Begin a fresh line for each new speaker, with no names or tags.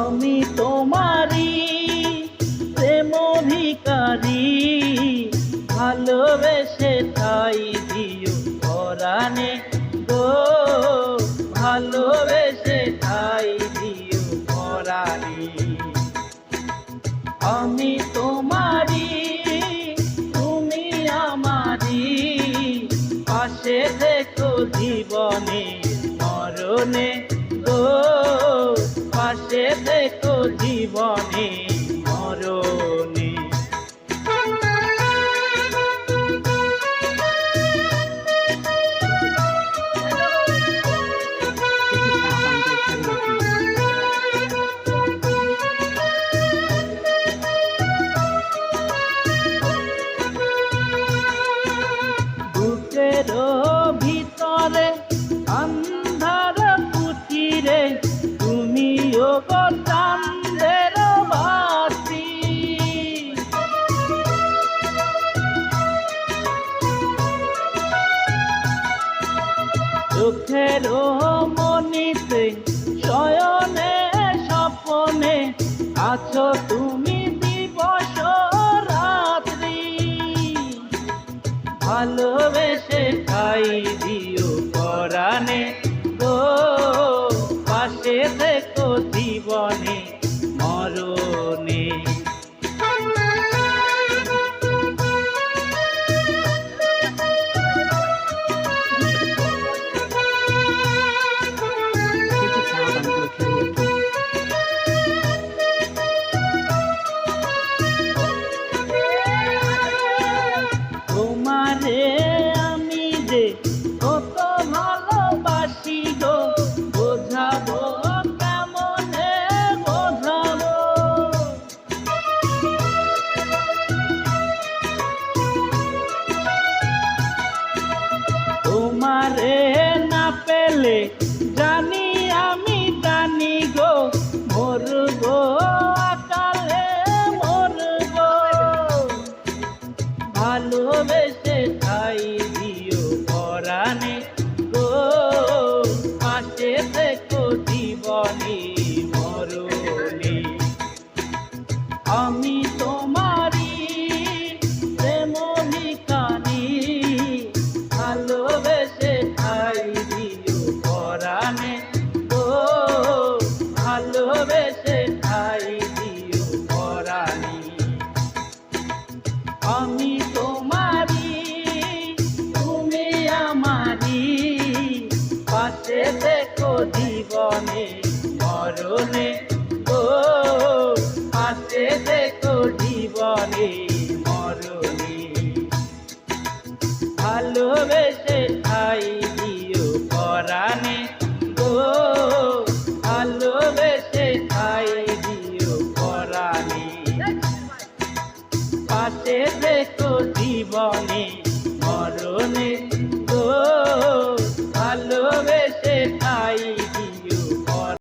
আমি তোমারি প্রেম ভিকারি ভালোবেসে ঠাই দিও পরাণে গো, ভালোবেসে ঠাই দিও পরাণে। আমি তোমারি পাশে দেখো জীবনে মরণে। গো পাশে দেখো জীবনে মরণে। চোখের মনিতে শয়নে স্বপনে আছো তুমি দিবস রাত্রি। ভালোবেসে খাই দিও যে কত ভালোবাসি গো, বোঝাবো কেমনে, বোঝাবো। তোমারে না পেলে জানি আমি জানি গো, মরবো আকালে মরবো। ভালোবেসে পাশে